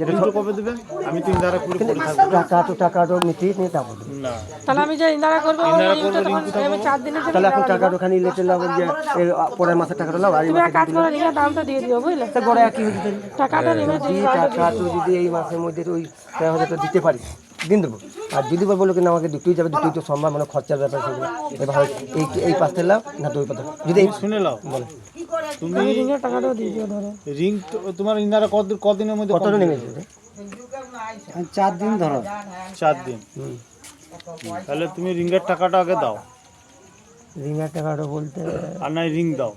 যেটা রিংটা কবে দেবে? আমি তিন ধারা করে পড়ে থাকব টাকা তো টাকা তো মিটিয়ে নিয়ে তারপর না। তাহলে আমি যে ইন্দারা করব ওই রিংটা তখন চার দিনের তাহলে এখন টাকা ওখানে লেটে লাভ যে এই পরের মাসের টাকাটা লাভ আর এই মাসে কাজ করে রিংয়ের দামটা দিয়ে দিও বুঝলে? তা গড়ে একই হচ্ছে টাকাটা রিংয়ের যদি টাকা তো যদি এই মাসের মধ্যে ওই টাকা দিতে পারি। দিন দেবো আর যদি বা বলো কিনা আমাকে দুটোই যাবে দুটোই তো সম্ভব মানে খরচার ব্যাপার সেগুলো। এবার হয় এই এই পাঁচটা লাভ না দুই পাতা যদি এই শুনে নাও। তুমি আমি রিংয়ের টাকাটাও দিয়ে দিও ধরো রিং তো- তোমার ইনারা কত কদিনের মধ্যে কতটা নেমেছে? চার দিন ধরো। চার দিন। তাহলে তুমি রিংয়ের টাকাটা আগে দাও। রিঙের টাকাটা বলতে আর নাই রিং দাও।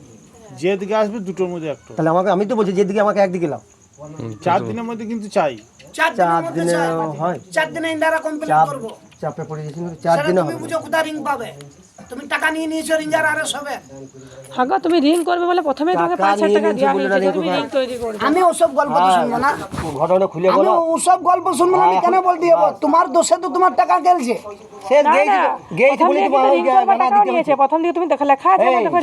যেদিকে আসবে দুটোর মধ্যে একটা। তাহলে আমাকে আমি তো বলছি যেদিকে আমাকে একদিকে লাভ চার দিনের মধ্যে কিন্তু চাই। চার দিনে হয়। চার দিনে ইন্দারা কমপ্লিট করব। চাপে পড়ে গেছি চার দিনে তুমি হবে বুঝো কোথা রিং পাবে। তুমি টাকা নিয়ে নিয়েছো রিঙ্গার আরে সবে। হ্যাঁ গো, তুমি রিং করবে বলে প্রথমে তোমাকে টাকা পাঁচ হাজার নিয়ে টাকা নিয়েছে দেওয়া হয়েছে তুমি রিং রিং তৈরি করবে। আমি ওসব গল্প তো শুনব না। ঘটনা খুলে আমি বলো। ওসব গল্প শুনব না আমি কেন বলতে যাব? তোমার দোষে তো তোমার টাকা গেলছে। সে বলে তো কিন্তু ring করবার টাকাও প্রথম দিকে তুমি দেখো লেখা আছে না, দেখো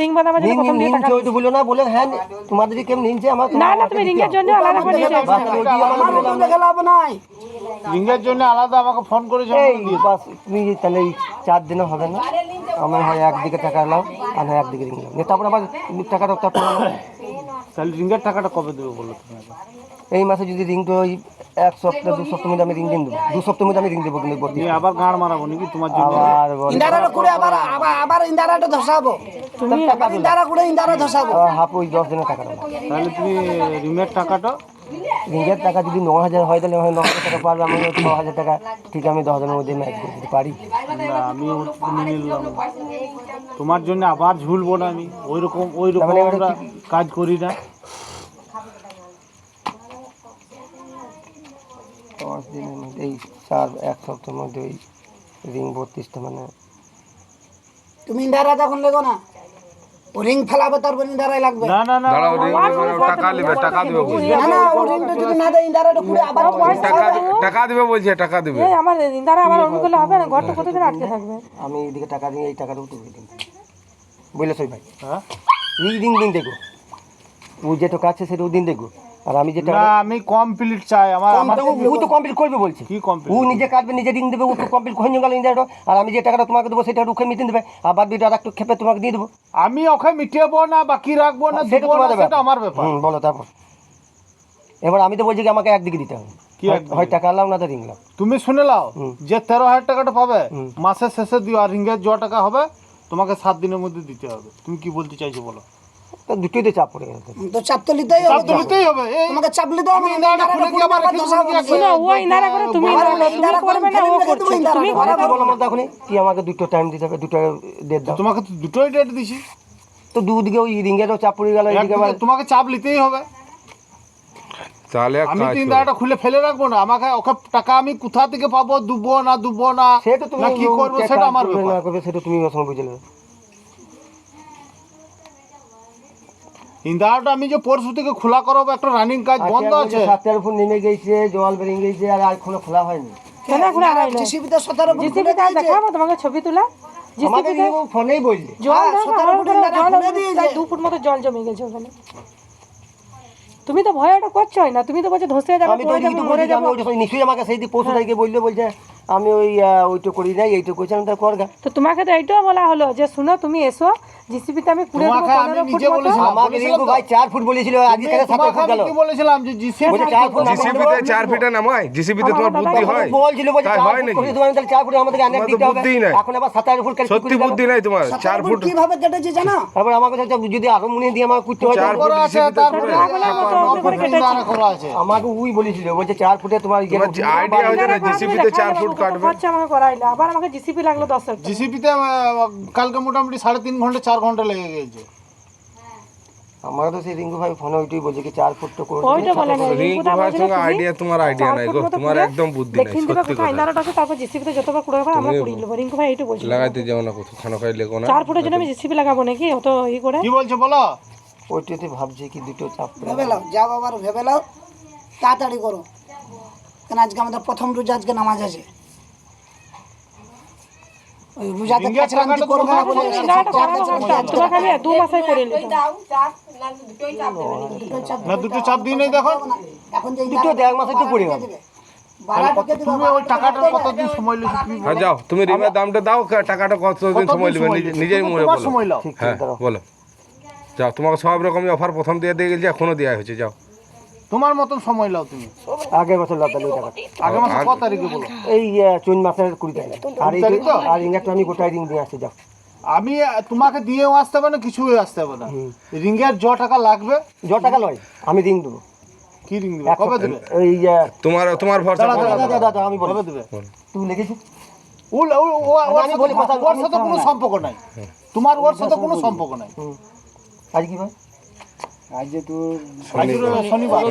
প্রথম দিকে টাকা বলো না বলে হ্যাঁ তোমাদের কেমন আমার না না তুমি রিংয়ের জন্য আলাদা করে নিয়েছো দিয়ে আমার লাভ নাই। রিংয়ের জন্য আলাদা আমাকে ফোন করে এই বাস তুমি তাহলে চার দিনে হবে না। আমার হয় একদিকে টাকা লাও আর হয় একদিকে রিং লাও তারপর আবার টাকাটা তারপর তাহলে রিংয়ের টাকাটা কবে দেবে বলো এই মাসে যদি রিং তো ওই এক সপ্তাহ দু সপ্তাহ মধ্যে আমি রিং দিন দেবো। দু সপ্তাহ মধ্যে আমি রিং দেবো কিন্তু বলছি আবার গাঁড় মারাবো নাকি তোমার জন্য? আবার ইন্দারাটা করে আবার আবার আবার ইন্দারাটা ধসাবো। তুমি আবার ইন্দারা করে ইন্দারা ধসাবো। হাফ ওই দশ দিনের টাকাটা। তাহলে তুমি রিমের টাকাটা রিঙ্গের টাকা যদি ন হাজার হয় তাহলে হয় ন হাজার টাকা পারবে আমি ছ হাজার টাকা ঠিক আমি দশ হাজারের মধ্যে ম্যাচ করে দিতে পারি। না আমি মেনে নিলাম। তোমার জন্য আবার ঝুলবো না আমি। ওই রকম ওই রকম আমরা কাজ করি না। পাঁচ দিনের মধ্যে এই চার এক সপ্তাহের মধ্যে ওই রিং বত্রিশটা মানে তুমি ইন্দারা তখন লেগো না? রিং ফেলাবে তারপর দাঁড়াই লাগবে। না না না দাঁড়াও রিং টাকা দিবে টাকা দিবে বলছে। না না ও রিংটা যদি না দেয় আবার টাকা টাকা দিবে বলছে টাকা দিবে। এই আমার ইন্দারা আবার অন্য করলে হবে না ঘরটা কতদিন আটকে থাকবে? আমি এদিকে টাকা দিয়ে এই টাকাটা উঠে দিন বুঝলে সই ভাই? হ্যাঁ? এই দিন দিন দেখো। ও যে টাকা আছে সেটা দিন দেখো। আর আমি যে না আমি কমপ্লিট চাই আমার আমার ও তো কমপ্লিট করবে বলছে। কি কমপ্লিট ও নিজে কাটবে নিজে রিং দেবে ও তো কমপ্লিট হয়ে গেল ইন্ডিয়াটা আর আমি যে টাকাটা তোমাকে দেবো সেটা রুখে মিটিয়ে দেবে। আর বাদ বিটা আর একটু খেপে তোমাকে দিয়ে দেবো। আমি ওকে মিটাবো না বাকি রাখব না সেটা দেবো না তোমাদের সেটা আমার ব্যাপার। হুম বলো তারপর। এবার আমি তো বলছি কি আমাকে একদিকে দিতে হবে। কি হয়-? টাকা লাও না তো রিং লাও তুমি শুনে লাও যে তেরো হাজার টাকাটা পাবে মাসের শেষে দিও আর রিঙ্গের য টাকা হবে তোমাকে সাত দিনের মধ্যে দিতে হবে। তুমি কি বলতে চাইছো বলো? তো দুটোই তো চাপ পড়ে গেল তো। তো চাপ তো নিতেই হবে তো তো। হবে তোমাকে চাপ নিতে হবে আমি খুলে কি আবার রেখে দেবো নাকি শুনো ও ইন্দারা করে তুমি ইন্দারা করো, তুমি ইন্দারা করবে না ও করছে। তুমি ইন্দারা তুমি করো। করে বলো মতো এখনই কি আমাকে দুটো টাইম দিতে হবে দুটো ডেট দাও। তোমাকে তো দুটোই ডেট দিছি। তো দুদিকে ওই রিঙ্গেরও চাপ পড়ে গেল এদিকে তোমাকে চাপ নিতেই হবে। তাহলে আমি কাজ তো খুলে ফেলে রাখব না আমাকে ওকে টাকা আমি কোথা থেকে পাবো দুবো না দুবো না সে তো তুমি কি করব সেটা আমার ব্যাপার। সেটা তুমি ওর সঙ্গে বুঝে নেবে। আমি যে পরশু থেকে খোলা করাবো একটা রানিং কাজ বন্ধ আছে। সাতটার ফুট নেমে গেছে জল বেরিয়ে গেছে আর এখনও খোলা হয়নি। কেন খোলা হয় না জিসিবিতে সতেরো ফুট তে দেখাবো তোমাকে ছবি তোলা। আমাকে ফোনেই বললে জল হ্যাঁ, সতেরো উপরে উপরে। প্রায় দু ফুট মতো জল জমে গেছে ওখানে। তুমি তো ভয় ভয়টা করছোই না তুমি তো বলছো ধসে যাবে আমি তো মরে যাব। নিশ্চয়ই আমাকে সেই দিন পরশু তারিখে বললে বলছে আমি ওই ওইটা করি নাই এইটা করছি। আমি তার করগা তো তোমাকে তো এইটাও বলা হলো যে শুনো তুমি এসো। জিসিপিতে আমি কুড়ে দেবো তোমাকে আমি পনেরো ফুট নিজে মতো আমাকে রিঙ্কু ভাই চার ফুট বলেছিল আজকে কেন সাত ফুট আমি গেল কি বলেছিলাম যে জিসিপি বলছে চার ফুট জিসিপিতে চার ফিটে নামায়? জিসিপিতে তোমার বুদ্ধি হয়? বলছিল বলছে তাই হয় ফুট নাকি? তোমার তাহলে চার ফুট আমাদের অনেক দিতে হবে। এখন আবার সাতাশ ফুট কেটে সত্যি বুদ্ধি নাই তোমার। চার ফুট কীভাবে কেটেছে জানো? তারপর আমাকে বলছে যদি আরও মনে দিয়ে আমাকে করতে হয় চার ফুট আছে তারপরে আমাকে উই বলেছিল বলছে চার ফুটে তোমার আইডিয়া হচ্ছে না জিসিপিতে চার ফুট কাটবে। খরচা আমাকে করাইলে আবার আমাকে জিসিপি লাগল দশ হাজার টাকা। জিসিপিতে কালকে মোটামুটি সাড়ে তিন ঘণ্টা চার ঘণ্টা লেগে গেছে। আমাকে তো সেই রিঙ্কু ভাই ফোনে ওইটাই বলছে কি চার ফুট তো করে ওইটা বলে না। রিঙ্কু রিঙ্কুদা সঙ্গে আইডিয়া তোমার আইডিয়া চার নাই ফুট গো। মতো তোমার একদম বুদ্ধি নাই সত্যি কোথায় কথা। ইন্দারাটা আছে তারপর জিসিপিতে যতবার কুড়ে হবে আমরা কুড়িয়ে নেব। রিঙ্কু ভাই এইটু বলছিল লাগাইতে যাও না কোথাও খানা খাই লেগো না। চার ফুটের জন্য আমি জিসিপি লাগাবো নাকি? অত ই করে। কি বলছো বলো? ওইটাতে ভাবছি কি দুটো চাপ ভেবে লাও যা বাবার ভেবে লাও তাড়াতাড়ি করো। কেন আজকে আমাদের প্রথম রোজ আজকে নামাজ আছে। রোজাতে কাছরান্তি করবে না বলে না এটা বাড়ানো করতাম তোমাকে আমি দু মাসে করে না দুটো চাপ দিয়ে নেই দেখো। এখন যে দুটো দেড় মাসে তো পড়ে গেল ভাড়া ঢুকে দিবে তুমি ওই টাকাটা কতদিন সময় লেগে তুমি হ্যাঁ যাও তুমি রিমের দামটা দাও কা- টাকাটা কতদিন সময় নেবে? নিজে- নিজেই মনে বলো। সময় হ্যাঁ বলো। যাও তোমাকে সব রকমই অফার প্রথম দিয়ে দিয়ে গেছে এখনও দেওয়া হয়েছে যাও। তোমার মতন সময় লাও তুমি। আগের বছর লাগালো ওই টাকা আগে মাসে ক তারিখে বলো? এই চুন মাসের কুড়ি তারিখ। আর এই তো? আর রিংটা আমি গোটাই রিং দিয়ে আসতে যাও আমি তোমাকে দিয়েও আসতে হবে না কিছুই আসতে হবে না। রিঙ্গের য টাকা লাগবে? য টাকা লয়। আমি রিং দেবো। কি রিং দিবে? কবে দেবে? এই তোমার তোমার ভরসা দাদা, দাদা, আমি বলি। কবে দেবে? তুমি লিখেছো? ওর সাথে- বলি কথা, ওর সাথে কোনো সম্পর্ক নাই। তোমার ওর সাথে কোনো সম্পর্ক নাই। হুম। আজ কি ভাই? আজ হলো শনিবার।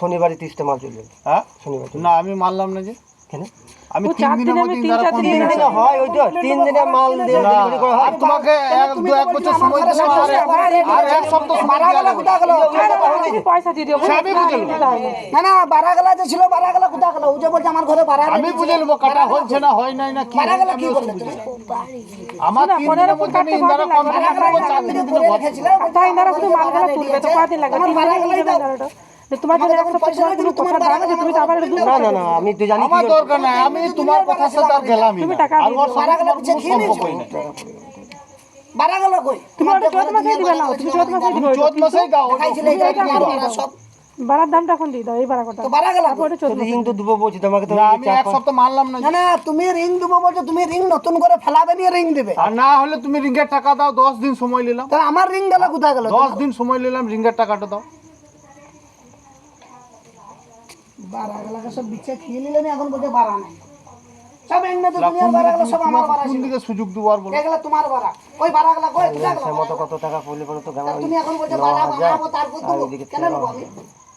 শনিবারে। তিরিশটা মাল চলে হ্যাঁ? শনিবার না আমি মানলাম না যে। কেন? আমি তিন দিনের মধ্যে তিন চার দিন দিনে হয় ওই তো তিন দিনে মাল ডেলিভারি করা হয় তোমাকে এক দু এক বছর সময় দিলে আর আর এক সপ্তাহ সময় বাড়া দেওয়া কোথা গেল? পয়সা দিয়ে দিও? সে বুঝে। দিতে না। না না বাড়া যে ছিল বাড়া গেলা কোথা গেল? ও যে বলছে আমার ঘরে বাড়া আমি বুঝে নেব কাটা হচ্ছে না হয় নাই না কি বাড়া গেলা কি বললে। আমার তিন দিনের মধ্যে আমি ইন্দারা কদিন লাগবে? চার দিনের দিনে করে ঘর রেখেছিল তাই ইনারা তুলবে তো কদিন লাগবে তিন দিনে নিয়ে যাবে ইনারাটা। যে তোমার জন্য এক সপ্তাহ সময় তুমি কোথাও দাঁড়াবে যে তুমি তো আবার না না না আমি তো জানি আমার দরকার নাই আমি তোমার কথার সাথে আর গেলামই তুমি টাকা আর ওর দিও। সাথে বাড়া গেলা তোমার খেয়ে নিয়েছো। সম্পর্কই গেল কই? তুমি ওটা চোদ্দ মাসে দিবে না তুমি চোদ্দ মাসে দিবে চোদ্দ মাসেই দাও দেখাইছিলে এই যে সব। ভাড়ার দামটা এখন দিয়ে দাও এই ভাড়া কথা বাড়া গেল ওটা চোদ্দ রিং তো দেবো। বলছি তোমাকে তো আমি এক সপ্তাহ মানলাম না। না না তুমি রিং দেবো বলছো তুমি রিং নতুন করে ফেলাবে নিয়ে রিং দেবে। আর না হলে তুমি রিঙ্গের টাকা দাও দশ দিন সময় নিলাম। তাহলে আমার রিং গেল কোথায় গেল? দশ দিন সময় নিলাম রিঙ্গের টাকাটা দাও বাড়া সব বিছে খেয়ে নিলে এখন বলছে বাড়া নাই। সব এমনি তো দুনিয়ার কোন বাড়া দিকে গেল সব আমার বাড়া কোন দিকে সুযোগ দেবো আর বলো। এগুলো তোমার বাড়া। ওই বাড়া কই? কোথায় গেল কত টাকা পড়লে তো গামা তুমি এখন বলছো বাড়া বানাবো তারপর আর কেন তেরো নেব আমি?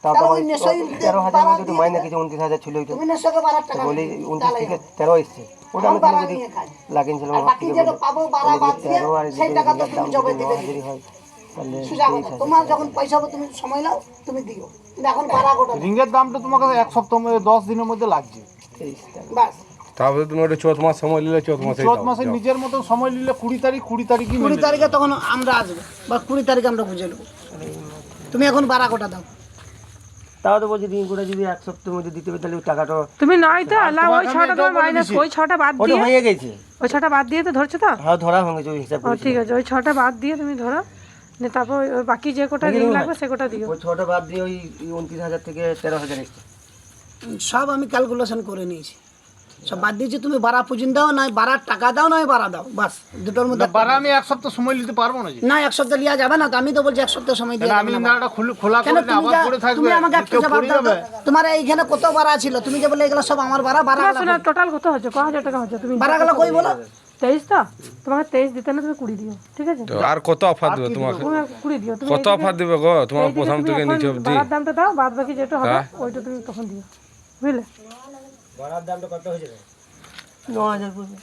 তারপর ওই নেশাই তেরো হাজার বাড়া মধ্যে তো মাইনে কিছু উনত্রিশ হাজার ছিল তুমি নেশাকে টাকা বলি নেবে। উনত্রিশ থেকে তেরো এসছে। ওটা আমি যদি খাই। লাগিয়েছিলাম আর বাকি যেটা পাবো বাড়া বাদ দিয়ে তেরো আর সেই টাকা তো তুমি জবে যদি দিবে হয়। সোজা কথা তোমার যখন পয়সা হবে তুমি সময় নাও তুমি দিও। কিন্তু এখন বাড়া গোটা দাও। রিঙ্গের দামটা তোমাকে এক সপ্তাহ মধ্যে দশ দিনের মধ্যে লাগছে। তেইশ বাস। তারপরে তুমি ওটা মাস সময় নিলে মাসে মাসে নিজের মতো সময় নিলে কুড়ি তারিখ কুড়ি তারিখ কুড়ি তারিখে তখন আমরা আসব। বা কুড়ি তারিখে আমরা বুঝে নেব। তুমি এখন বারা গোটা দাও। তাও তো বলছি যদি এক সপ্তাহের মধ্যে দিতে হবে তাহলে ওই টাকাটা তুমি নয় তো আল্লাহ ওই ছটা তোমার মাইনাস ওই ছটা বাদ দিয়ে। হয়ে গেছে। ওই ছটা বাদ দিয়ে তো ধরছো তো? হ্যাঁ ধরা হয়ে গেছে ওই হিসাব ঠিক আছে ওই ছটা বাদ দিয়ে তুমি ধরো। তারপর বাকি যে কটা রিং লাগবে সে কটা দিও। ওই ছটা বাদ দিয়ে ওই উনত্রিশ হাজার থেকে তেরো হাজার সব আমি ক্যালকুলেশন করে নিয়েছি। সব বাদ দিয়েছি তুমি বাড়া পুজিন দাও নয় বাড়ার টাকা দাও নয় বাড়া দাও বাস। দুটোর মধ্যে বারা আমি এক সপ্তাহ সময় নিতে পারব না না এক সপ্তাহ লিয়া যাবে না তো আমি তো বলছি এক সপ্তাহ সময় দিয়ে আমি ইন্দারাটা খুলে খোলা করে তুমি আবার পড়ে থাকবে? তুমি আমাকে একটা জবাব দাও তোমার এইখানে কত বাড়া ছিল? তুমি যে বলে এগুলো সব আমার তোমার শোনো টোটাল কত হচ্ছে ক হাজার টাকা হচ্ছে তুমি বাড়া গেল কই বলো? তেইশ তো তোমাকে তেইশ দিতে না তুমি কুড়ি দিও ঠিক আছে? আর কত অফার দেবে তোমাকে? কুড়ি দিও তুমি কত অফার দেবে গো? তোমার প্রথম থেকে নিচে অব্দি বাড়ার দামটা দাও বাদ বাকি যেটা হবে হ্যাঁ। ওইটা তুমি তখন দিও বুঝলে? ন হাজার পড়বে।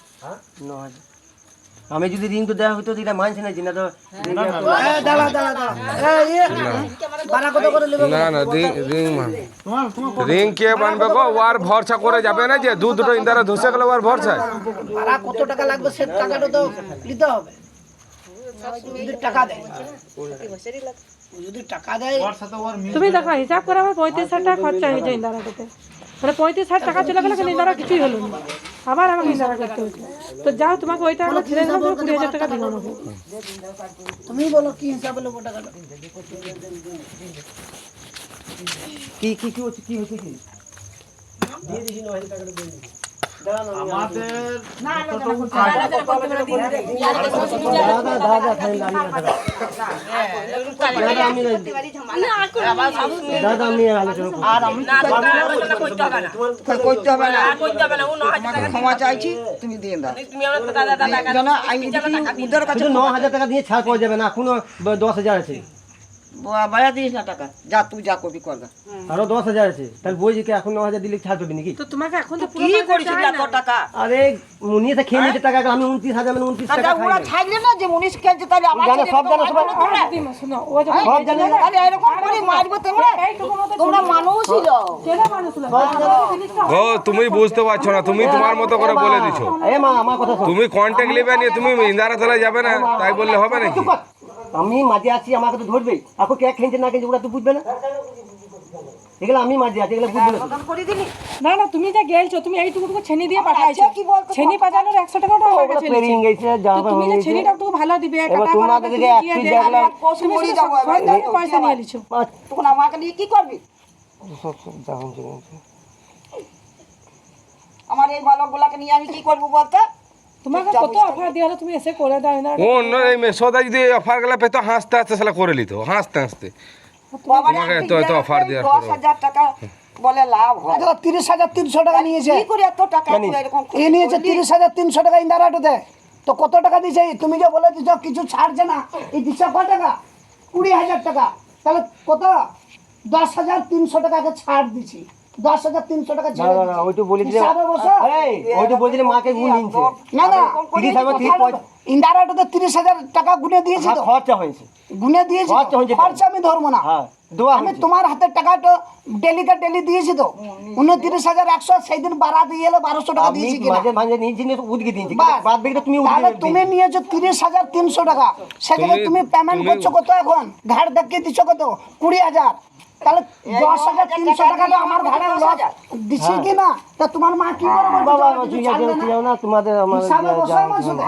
ন হাজার। আমি যদি রিং তো দেওয়া হতো এটা মানছে না যে না তো নেবে? না না রিং রিং মান রিং কে বানবে গো? ওয়ার ভরসা করে যাবে না যে দু দুটো ইন্দারা ধসে গেলে ওয়ার ভরসায় ভাড়া কত টাকা লাগবে? সে টাকাটা তো দিতে হবে। টাকা দেয়। যদি টাকা দেয় ওর ওর তুমি দেখো হিসাব করে আমার পঁয়ত্রিশ হাজার টাকা খরচা হয়েছে ইন্দারাটাতে মানে পঁয়ত্রিশ হাজার টাকা চলে গেলে নিন্দারা কিছুই হলো না। আবার আমাকে নিন্দারা করতে হচ্ছে তো যাও তোমাকে ওই টাকা ছেড়ে দেবো কুড়ি হাজার টাকা দিও আমাকে তুমি বলো কি হিসাবে নেব টাকাটা। কি কি কি হচ্ছে কি হচ্ছে কি? দিয়ে দিছি ন হাজার টাকাটা দিয়ে ক্ষমা চাইছি তুমি দিয়ে দাও দেখি কাছে ন হাজার টাকা দিয়ে ছাড় পাওয়া যাবে না এখনও দশ হাজার আছে বায়া দিস না টাকা। যা তুই যা করবি কর আরও দশ হাজার আছে। তাহলে বই যে এখন ন হাজার দিলে ছাড় পাবি নাকি? তো তোমাকে এখন তো কি পয়সা করেছিস চাই টাকা। আরে মুনিয়ে তো খেয়ে নিতে টাকা আমি উনত্রিশ হাজার মানে উনত্রিশ টাকা ওরা নাই। না যে মুনিশ খেলছে তাহলে আমার জানো, সব জানো, এরকম সবাই- মারবে তোমরা? দিদি, শোনো, ও সব জানে। তাহলে এরকম করে মারবে তোমরা? তোমরা মানুষ ছিল ছেলে মানুষ হলো। আমাদের জিনিসটা ও তুমি বুঝতে পারছ না তুমি তোমার মতো করে বলে দিছো। এ মা আমার কথা শোন। তুমি কন্ট্যাক্ট নেবে নিয়ে তুমি ইন্দারা তলায় যাবে না তাই বললে হবে নাকি। আমি মাঝে আছি আমাকে তো ধরবে। এখন কে খেলছে না খেলছে ওরা তো বুঝবে না। এগুলো আমি মাঝে আছি এগুলো বুঝবে না। করে না না তুমি যে গেলছো তুমি এইটুকু ছেনি দিয়ে পাঠাইছো। আচ্ছা, কি বলতো? ছেনি পাঠানোর একশো টাকাটা আমার ওগুলো কাছে পেরিয়ে গেছে যা তুমি যে হয়ে। ছেনিটা একটু ভালো দিবে কাটা তোমার কাছে যে দিয়ে একটু দেবে, দেখলাম, পশু তুমি যাব, পয়সা নিয়ে নিছো আচ্ছা, তখন আমাকে নিয়ে কি করবি। আমার এই বালকগুলাকে নিয়ে আমি কি করব বলতে? তোমাকে কত অফার দিয়ে হলো? তুমি এসে করে দাও না ও অন্য এই মেসোদা যদি অফার গেলে পেতো হাসতে হাসতে সেটা করে নিত। হাসতে হাসতে। তোমাকে এত এত দেওয়ার দশ হাজার টাকা বলে লাভ হয়। আচ্ছা তিরিশ হাজার তিনশো টাকা নিয়েছে। কি করে এত টাকা এ নিয়েছে তিরিশ হাজার তিনশো টাকা তো কত টাকা দিয়েছে তুমি যে বলে দিচ্ছ কিছু ছাড়ছে না। এই দিচ্ছে ক টাকা? কুড়ি হাজার টাকা। তাহলে কত? দশ হাজার তিনশো টাকাকে ছাড় দিছি। দশ হাজার তিনশো টাকা না ছেড়ে না না দিছি। ওই তো বলেছিলে হিসাবে বসো। এই, ওই তো বলছিলে মাকে গুণ নিচ্ছে না না তিরিশ হাজার তিরিশ তিরিশ হাজার টাকা গুনে দিয়েছি তো। খরচা হয়েছে। গুনে দিয়েছি খরচা হয়েছে তো। খরচা আমি ধরবো না। হ্যাঁ আমি তোমার হাতের টাকাটা ডেলিকে ডেলি দিয়েছি তো। উনত্রিশ হাজার একশো সেই দিন বাড়া দিয়ে এলো বারোশো টাকা দিয়েছি তুমি তাহলে তুমি নিয়েছো তিরিশ হাজার তিনশো টাকা। সেখানে তুমি- তুমি পেমেন্ট করছ কত এখন? ঘাট দেখিয়ে দিচ্ছ কত? কুড়ি হাজার। তাহলে দশ হাজার তিনশো টাকাটা আমার ঘাড়ে লস। দিচ্ছি কি না তা তোমার মা কি করে বাবা তুই যাও না? তোমাদের আমার হিসাবে বসো আমার সাথে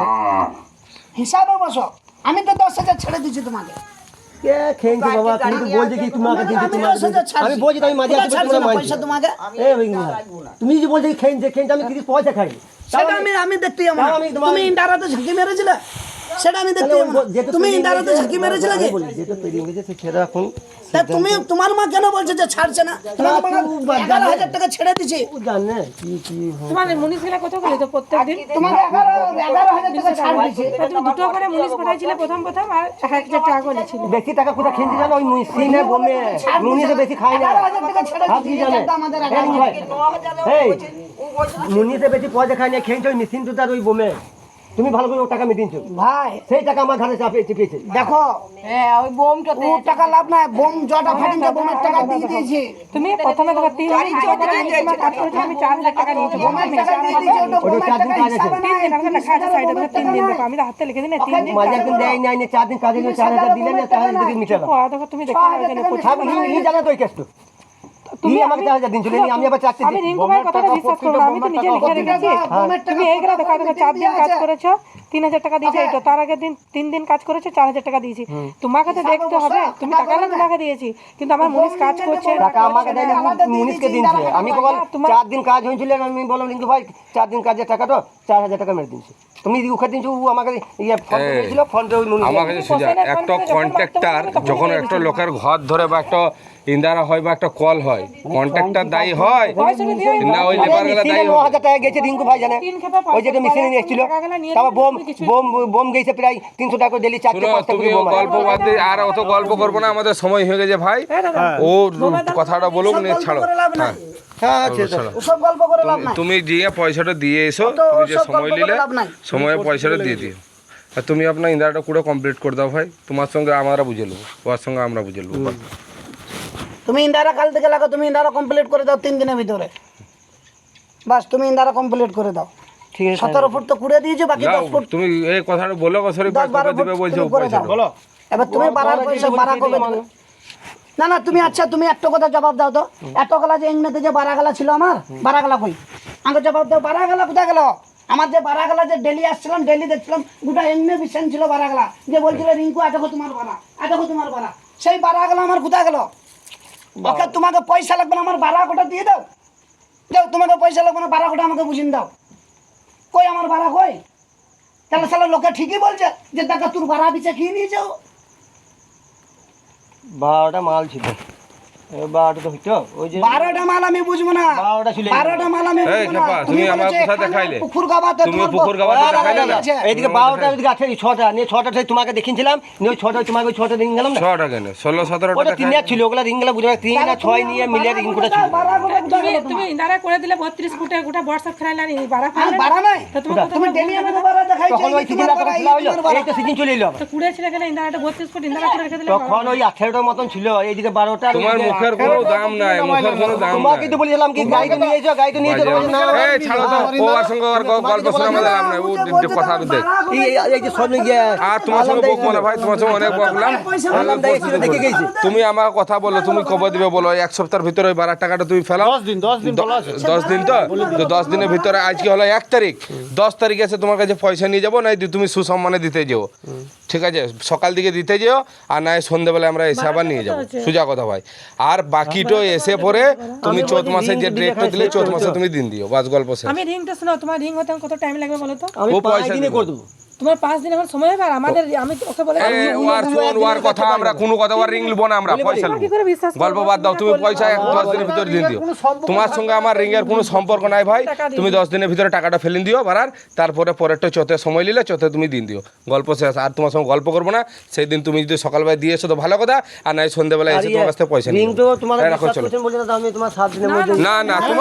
হিসাবে বসো। আমি তো দশ হাজার ছেড়ে দিচ্ছি তোমাকে। বাবা? তুমি তো বলছো কি তোমাকে আমি। আমি। বলছি আমি মাঝে মানছো। পয়সা তোমাকে? এ বিঙ্গু ভাই, তুমি যে বলছো কি খেয়েছে খেয়েছে আমি তিরিশ পয়সা খাই সেটা আমি আমি দেখতে। তুমি ইন্টারাতে ঝাঁকি মেরেছিলে। সেটা আমি দেখতে। তুমি ইন্টারাতে ঝাঁকি মেরেছিলে কি? যেটা পেরিয়ে গেছে সে এখন তা তুমি তোমার মা কেন বলছে যে ছাড়ছে না? এগারো হাজার টাকা ছেড়ে দিছি। তোমার মুনিশ কত করে তো প্রত্যেক দিন? এগারো এগারো হাজার টাকা ছাড় দিছি তুমি দুটো করে মুনিশ পাঠাইছিলে প্রথম প্রথম আর এক হাজার টাকা করেছিলে বেশি টাকা কোথা খেয়েছি জানো ওই বমে বেশি খাই না। জানে। এই মুনিতে বেশি পয়সা খাই না খেয়েছো ওই মেশিন তার ওই বমে। তুমি ভালো করে ও টাকা মেটিনছো ভাই। সেই টাকা আমার ঘরে চাপে চেপেছে দেখো ও টাকা লাভ নাই বোম জটা ফাটিয়ে বোমের টাকা দিয়ে দিয়েছি। তুমি প্রথমে তোমার তিন দিন টাকা নিয়েছি, তোমার আমি চার হাজার টাকা নিয়েছি। বোমের টাকা দিয়ে দিয়েছি ওটা চার দিন টাকা কাজ আছে। তিন নাই দিন আমাকে লেখা আছে সাইডে তিন দিন দেখো আমি তো হাতে লিখে দিই না তিন দিন মাঝে একদিন দেয় নাই চার দিন কাজে চার হাজার দিলে না চার হাজার দিকে মিটালাম ও, দেখো তুমি দেখো না, থাক ই জানা তো ওই কেসটা তুমি আমাকে চার হাজার দিন চলে আমি আবার চারটে আমি রিঙ্কু ভাইয়ের কথাটা বিশ্বাস করব আমি তো নিজে লিখে রেখেছি। টাকা তুমি এইগুলো দেখো দেখো চার দিন কাজ করেছ তিন হাজার টাকা দিয়েছ তার আগের দিন তিন দিন কাজ করেছ চার হাজার টাকা দিয়েছি। তোমাকে তো দেখতে হবে তুমি টাকা না তোমাকে দিয়েছি কিন্তু আমার মনীষ কাজ করছে। টাকা আমাকে দেয়নি মুনিশকে দিনছে। আমি কেবল চার দিন কাজ হয়েছিল আমি বললাম রিঙ্কু ভাই চার দিন কাজের টাকা তো চার হাজার টাকা মেরে দিনছে তুমি উখে দিনছো ও আমাকে ইয়ে ফোন করেছিল মুনিশ আমাকে যে একটা কন্ট্রাক্টর যখন একটা লোকের ঘর ধরে বা একটা ইন্দারা হয় বা একটা কল হয় কন্ট্রাক্টর দায়ী হয় না ওই লেবারগুলা দায়ী হবে হাজার টাকা গেছে রিঙ্কু ভাই জানে। ওই যেটা মেশিন নিয়ে এসেছিল তারপর বোম বোম বোম গেছে প্রায় তিনশো টাকা দিলি চারটে পাঁচটা তুমি করে বোম। গল্প বাদ দিয়ে আর অত গল্প করব না আমাদের সময় হয়ে গেছে ভাই। ও কথাটা বলুক নিয়ে ছাড়ো। হ্যাঁ। হ্যাঁ নাই। তুমি দিয়ে পয়সাটা দিয়ে এসো তুমি যে সময় নিলে সময়ে পয়সাটা দিয়ে দিও। আর তুমি আপনার ইন্দারাটা পুরো কমপ্লিট করে দাও ভাই তোমার সঙ্গে আমরা বুঝে নেব ওর সঙ্গে আমরা বুঝে নেব। তুমি ইন্দারা কাল থেকে লাগো তুমি ইন্দারা কমপ্লিট করে দাও তিন দিনের ভিতরে। বাস তুমি ইন্দারা কমপ্লিট করে দাও। ঠিক আছে সতেরো ফুট তো কুড়ে দিয়েছ বাকি দশ ফুট তুমি এই কথাটা বলো সরি দশ বারো ফুট বলছো দাও। এবার তুমি বাড়ার পয়সা বাড়া কবে না না তুমি আচ্ছা তুমি একটা কথা জবাব দাও তো। এত গলা যে যে বাড়া গলা ছিল আমার বাড়া গলা কই? আমাকে জবাব দাও বাড়া গলা কোথায় গেল? আমার যে বাড়া গলা যে ডেলি আসছিলাম ডেলি দেখছিলাম গোটা এমনি বিশান ছিল বাড়া গলা যে বলছিল রিঙ্কু এত তোমার বাড়া এত তোমার বাড়া সেই বাড়া গলা আমার কোথায় গেল? ওকে তোমাকে পয়সা লাগবে না আমার বারো কোটা দিয়ে দাও। দাও তোমাকে পয়সা লাগবে না বারো কোটা আমাকে বুঝিয়ে দাও। কই আমার ভাড়া কই? তাহলে সালা লোকে ঠিকই বলছে যে দেখা তোর বারা বিচা খেয়ে নিয়ে যাও বারোটা মাল ছিল। বারোটা তো হইতো। ওই যে বারোটা মাল আমি বুঝব না। বারোটা ছিল বারোটা মাল আমি এই খেপা, তুমি আমার বলেছ দেখাইলে? পুকুর গাবাতে তুমি পুকুর গাবাতে দেখাইলে না? এইদিকে বারোটা ওইদিকে আছে ছটা নিয়ে ছটা থেকে তোমাকে দেখিয়েছিলাম নিয়ে ওই ছটা তোমাকে ছটা রিং গেলাম না? ছটা কেন? ষোলো সতেরোটা ওটা তিন ছিল ওগুলা রিং গেলা বুঝে তিন না ছয় নিয়ে মিলে রিং কোটা ছিল। তুমি তুমি ইন্দারা করে দিলে বত্রিশ ফুটে গোটা বর্ষা ফেরাইলা নি। বাড়া ফেরাইলা বাড়া নাই তুমি তুমি ডেলি আমাকে বাড়া দেখাইছো তখন ওই সিজন তোমার বাড়া, হইল এই তো সিজন চলে এলো। তো কুড়ে ছিল কেন ইন্দারাটা বত্রিশ ফুট ইন্দারা করে রেখে দিলে তখন ওই আঠেরোটার মতন ছিল এইদিকে বারোটা তোমার মুখের কোনো দাম নাই মুখের কোনো দাম তোমাকে তো বলেছিলাম কি নিয়ে গাড়ি নিয়ে বলছে, না, না, এই ছাড়ো তো ও আর সঙ্গে আর গল্প শোনা লাভ নাই ও কথা দেখ এই যে সব আর তোমার সঙ্গে না ভাই তোমার সঙ্গে অনেক বকলাম আলাম দেখে গেছি। তুমি আমার কথা বলো তুমি কবে দিবে বলো এক সপ্তাহের ভিতরে ওই বারার টাকাটা তুমি ফেলাও। দশ দিন দশ দিন বলা আছে। দশ দিন তো? তো দশ দিনের ভিতরে আজকে হলো এক তারিখ। দশ তারিখ এসে তোমার কাছে পয়সা নিয়ে যাব নাই তুমি সুসম্মানে দিতে যেও। ঠিক আছে সকাল দিকে দিতে যেও আর নয় সন্ধ্যেবেলায় আমরা এসে আবার নিয়ে যাব। সোজা কথা ভাই। আর বাকিটা এসে পরে তুমি চৌথ মাসে যে ডেটটা দিলে চৌথ মাসে তুমি দিন দিও বাস গল্প শেষ। আমি রিংটা শোনো তোমার রিং হতে কত টাইম লাগবে বলো তো? আমি ও পয়সা দিনে করে দেবো। তোমার পাঁচ দিন এখন সময় হবে আর আমাদের আমি ওকে বলে ওয়ার শোন ওয়ার কথা আমরা কোনো কথা ওয়ার রিং লিবো না আমরা পয়সা লিবো? গল্প বাদ দাও তুমি পয়সা এক দশ দিনের ভিতরে দিন দিও। তোমার সঙ্গে আমার রিং এর কোনো সম্পর্ক নাই ভাই তুমি দশ দিনের ভিতরে টাকাটা ফেলে দিও বাড়ার। তারপরে পরেরটা চোথে সময় নিলে চোথে তুমি দিন দিও। গল্প শেষ আর তোমার সঙ্গে গল্প করব না। সেই দিন তুমি যদি সকালবেলা দিয়ে এসো তো ভালো কথা আর নাই সন্ধ্যেবেলা এসে তোমার কাছ থেকে পয়সা নিও মধ্যে না না তোমার